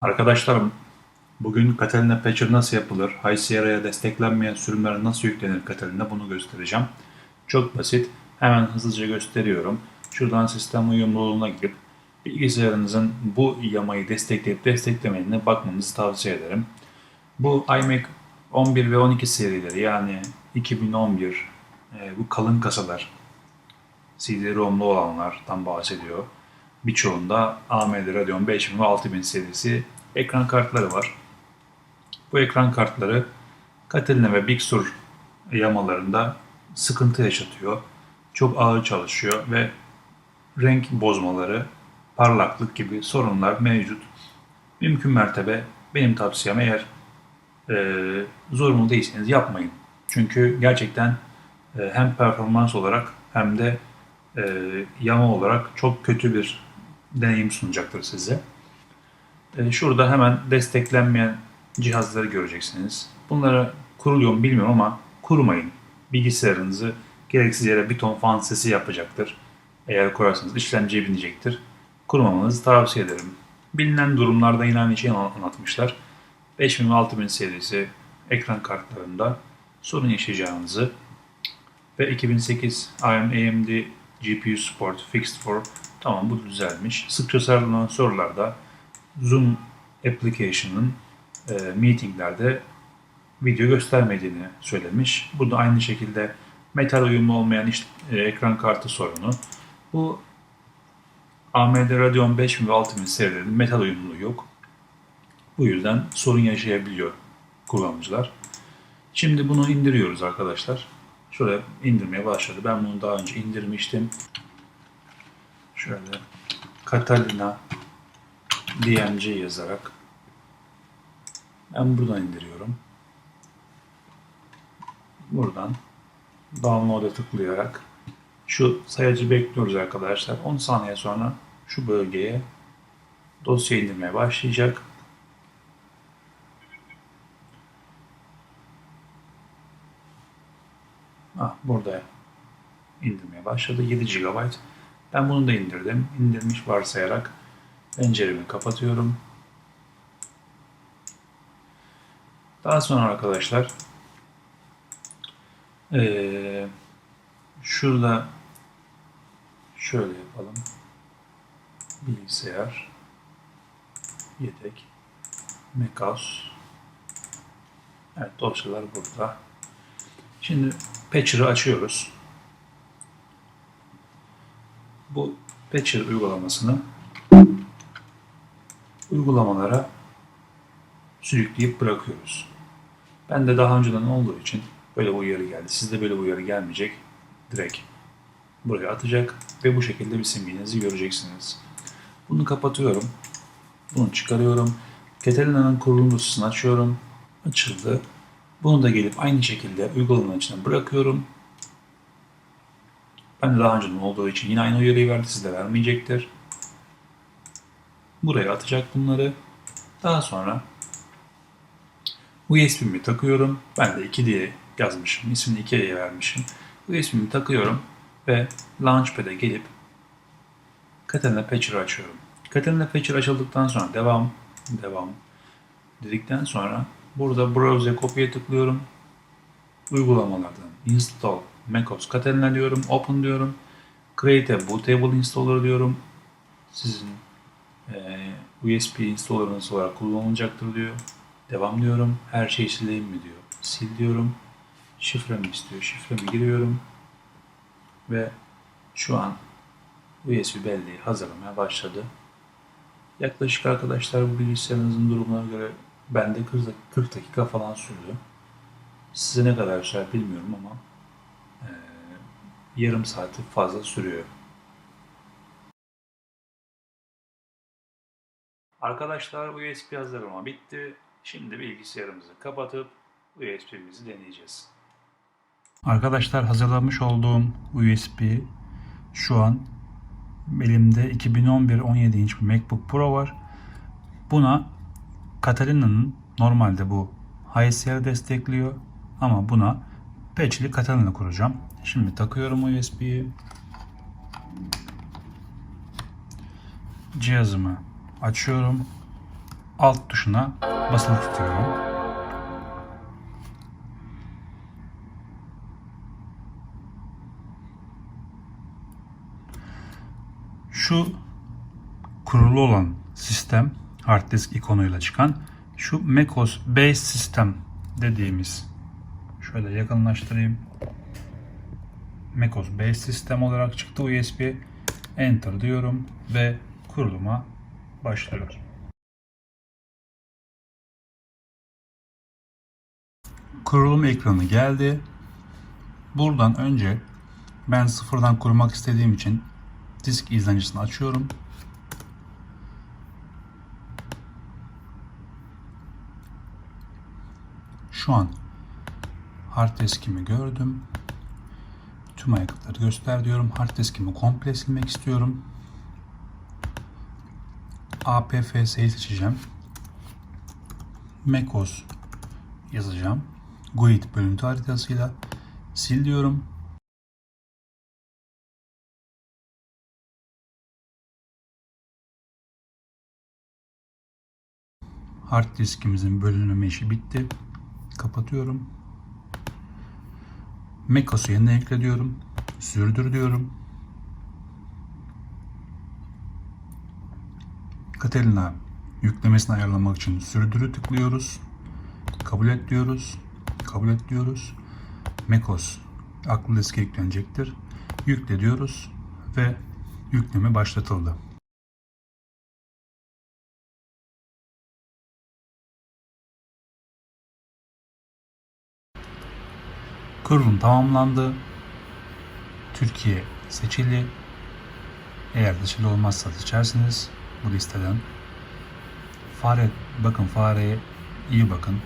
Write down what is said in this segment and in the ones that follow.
Arkadaşlarım, bugün Catalina Patcher nasıl yapılır, High Sierra'ya desteklenmeyen sürümler nasıl yüklenir Catalina bunu göstereceğim. Çok basit, hemen hızlıca gösteriyorum. Şuradan sistem uyumluluğuna girip bilgisayarınızın bu yamayı destekleyip desteklemediğine bakmanızı tavsiye ederim. Bu iMac 11 ve 12 serileri yani 2011 e, bu kalın kasalar CD-ROM'lu olanlardan bahsediyor. Birçoğunda AMD Radeon 5000 ve 6000 serisi ekran kartları var. Bu ekran kartları Catalina ve Big Sur yamalarında sıkıntı yaşatıyor. Çok ağır çalışıyor ve renk bozmaları, parlaklık gibi sorunlar mevcut. Mümkün mertebe benim tavsiyem eğer e, zorunlu değilseniz yapmayın. Çünkü gerçekten e, hem performans olarak hem de e, yama olarak çok kötü bir deneyim sunacaktır size. E, şurada hemen desteklenmeyen cihazları göreceksiniz. Bunlara kuruluyor mu bilmiyorum ama kurmayın. Bilgisayarınızı gereksiz yere bir ton fan sesi yapacaktır. Eğer koyarsanız işlemciye binecektir. Kurmamanızı tavsiye ederim. Bilinen durumlarda yine aynı şeyi anlatmışlar. 5000 ve 6000 serisi ekran kartlarında sorun yaşayacağınızı ve 2008 AMD GPU Support Fixed for tamam bu düzelmiş. Sıkça sorulan sorularda Zoom application'ın e, meetinglerde video göstermediğini söylemiş. Bu da aynı şekilde metal uyumlu olmayan iş, e, ekran kartı sorunu. Bu AMD Radeon 5000 ve 6000 serilerinin metal uyumluluğu yok. Bu yüzden sorun yaşayabiliyor kullanıcılar. Şimdi bunu indiriyoruz arkadaşlar. Şöyle indirmeye başladı. Ben bunu daha önce indirmiştim. Şöyle Catalina DMC yazarak ben buradan indiriyorum. Buradan download'a tıklayarak şu sayacı bekliyoruz arkadaşlar. 10 saniye sonra şu bölgeye dosya indirmeye başlayacak. Ah, burada indirmeye başladı. 7 GB. Ben bunu da indirdim. İndirmiş varsayarak penceremi kapatıyorum. Daha sonra arkadaşlar ee, şurada şöyle yapalım. Bilgisayar yedek macOS Evet dosyalar burada. Şimdi Patcher'ı açıyoruz. Bu Patcher uygulamasını uygulamalara sürükleyip bırakıyoruz. Ben de daha önceden olduğu için böyle bir uyarı geldi. Sizde böyle bir uyarı gelmeyecek. Direkt buraya atacak ve bu şekilde bir simgenizi göreceksiniz. Bunu kapatıyorum. Bunu çıkarıyorum. Catalina'nın kurulum dosyasını açıyorum. Açıldı. Bunu da gelip aynı şekilde uygulamanın içine bırakıyorum. Ben de daha önceden olduğu için yine aynı uyarıyı verdi. Size vermeyecektir. Buraya atacak bunları. Daha sonra USB'mi takıyorum. Ben de 2 diye yazmışım. İsmini 2 diye vermişim. USB'mi takıyorum ve Launchpad'e gelip Catalina Patcher'ı açıyorum. Catalina Patcher açıldıktan sonra devam, devam dedikten sonra burada Browse kopya tıklıyorum. Uygulamalardan Install macOS Catalina diyorum. Open diyorum. Create a bootable installer diyorum. Sizin e, USB installerınız olarak kullanılacaktır diyor. Devam diyorum. Her şeyi sileyim mi diyor. Sil diyorum. Şifremi istiyor. Şifremi giriyorum. Ve şu an USB belleği hazırlamaya başladı. Yaklaşık arkadaşlar bu bilgisayarınızın durumuna göre bende 40 dakika falan sürdü. Size ne kadar sürer bilmiyorum ama yarım saati fazla sürüyor. Arkadaşlar USB hazırlama bitti. Şimdi bilgisayarımızı kapatıp USB'mizi deneyeceğiz. Arkadaşlar hazırlamış olduğum USB şu an elimde 2011-17 inç bir MacBook Pro var. Buna Catalina'nın normalde bu Sierra destekliyor ama buna patchli Catalina kuracağım. Şimdi takıyorum USB'yi. Cihazımı açıyorum. alt tuşuna basılı tutuyorum. Şu kurulu olan sistem hard disk ikonuyla çıkan şu macOS Base System dediğimiz şöyle yakınlaştırayım. macOS Base System olarak çıktı USB. Enter diyorum ve kuruluma başlıyorum. Kurulum ekranı geldi. Buradan önce ben sıfırdan kurmak istediğim için disk izleyicisini açıyorum. Şu an hard diskimi gördüm. Tüm ayakları göster diyorum. Hard diskimi komple silmek istiyorum. APFS'yi seçeceğim. macOS yazacağım. GUID bölüntü haritasıyla sil diyorum. Hard diskimizin bölünme işi bitti. Kapatıyorum. macOS'u yeniden ekle diyorum. Sürdür diyorum. Catalina yüklemesini ayarlamak için sürdürü tıklıyoruz. Kabul et diyoruz. Kabul et diyoruz. macOS aklı diske yüklenecektir. Yükle diyoruz ve yükleme başlatıldı. Kurulum tamamlandı. Türkiye seçili. Eğer seçili olmazsa seçersiniz bu listeden. Fare, bakın fareye iyi bakın.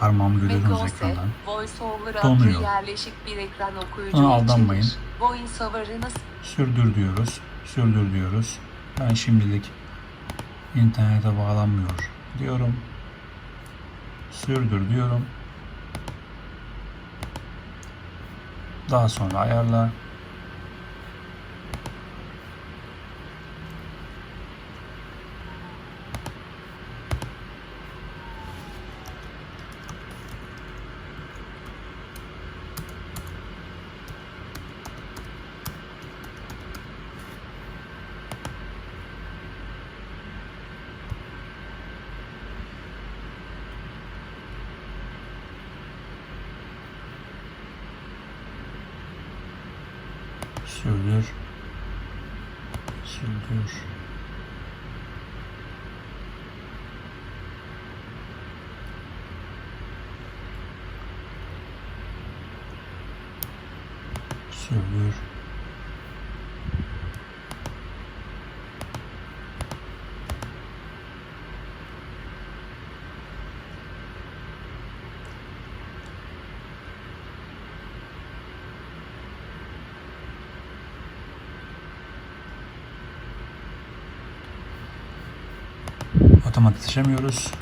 Parmağımı görüyorsunuz macOS ekrandan. Donuyor. yerleşik bir ekran okuyucu Ona aldanmayın. Sürdür diyoruz. Sürdür diyoruz. Ben şimdilik internete bağlanmıyor diyorum. Sürdür diyorum. Daha sonra ayarla. Sürdür. Sürdür. Sürdür. Otomatik seçemiyoruz.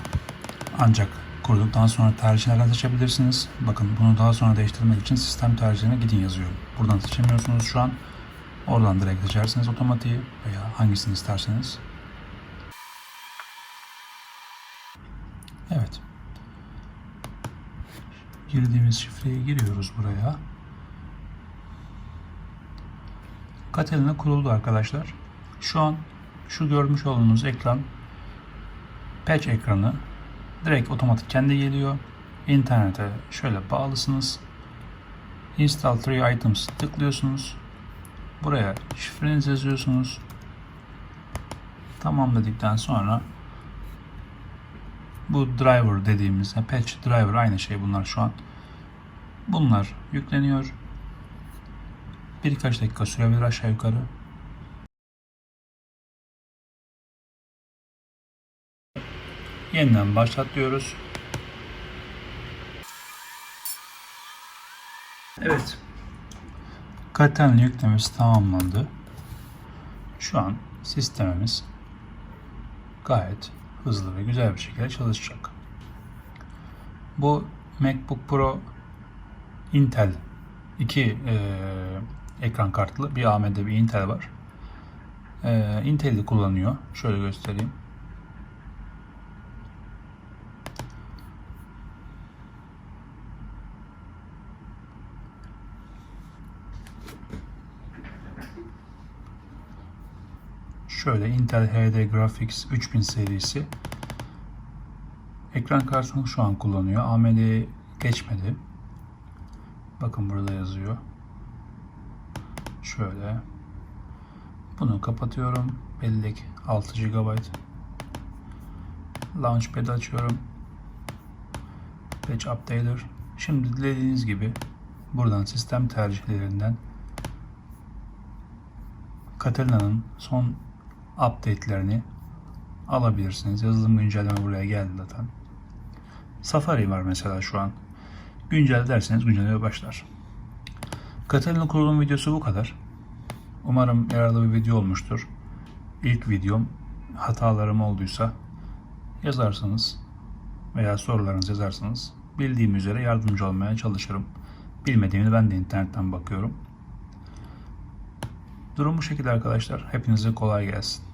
Ancak kurduktan sonra tercihlerden seçebilirsiniz. Bakın bunu daha sonra değiştirmek için sistem tercihine gidin yazıyorum. Buradan seçemiyorsunuz şu an. Oradan direkt seçersiniz otomatiği veya hangisini isterseniz. Evet. Girdiğimiz şifreyi giriyoruz buraya. Catalina kuruldu arkadaşlar. Şu an şu görmüş olduğunuz ekran patch ekranı direkt otomatik kendi geliyor. İnternete şöyle bağlısınız. Install 3 items tıklıyorsunuz. Buraya şifrenizi yazıyorsunuz. Tamam dedikten sonra bu driver dediğimiz patch driver aynı şey bunlar şu an. Bunlar yükleniyor. Birkaç dakika sürebilir aşağı yukarı. Yeniden başlat diyoruz. Evet. Katen yüklemesi tamamlandı. Şu an sistemimiz gayet hızlı ve güzel bir şekilde çalışacak. Bu MacBook Pro Intel iki e, ekran kartlı bir AMD bir Intel var. E, Intel'i kullanıyor. Şöyle göstereyim. Şöyle Intel HD Graphics 3000 serisi. Ekran kartını şu an kullanıyor. AMD geçmedi. Bakın burada yazıyor. Şöyle. Bunu kapatıyorum. Bellek 6 GB. Launchpad açıyorum. Patch Updater. Şimdi dilediğiniz gibi buradan sistem tercihlerinden Catalina'nın son update'lerini alabilirsiniz. Yazılım güncelleme buraya geldi zaten. Safari var mesela şu an. Güncel derseniz güncelleme başlar. Catalina kurulum videosu bu kadar. Umarım yararlı bir video olmuştur. İlk videom hatalarım olduysa yazarsanız veya sorularınızı yazarsanız bildiğim üzere yardımcı olmaya çalışırım. Bilmediğimi ben de internetten bakıyorum. Durum bu şekilde arkadaşlar. Hepinize kolay gelsin.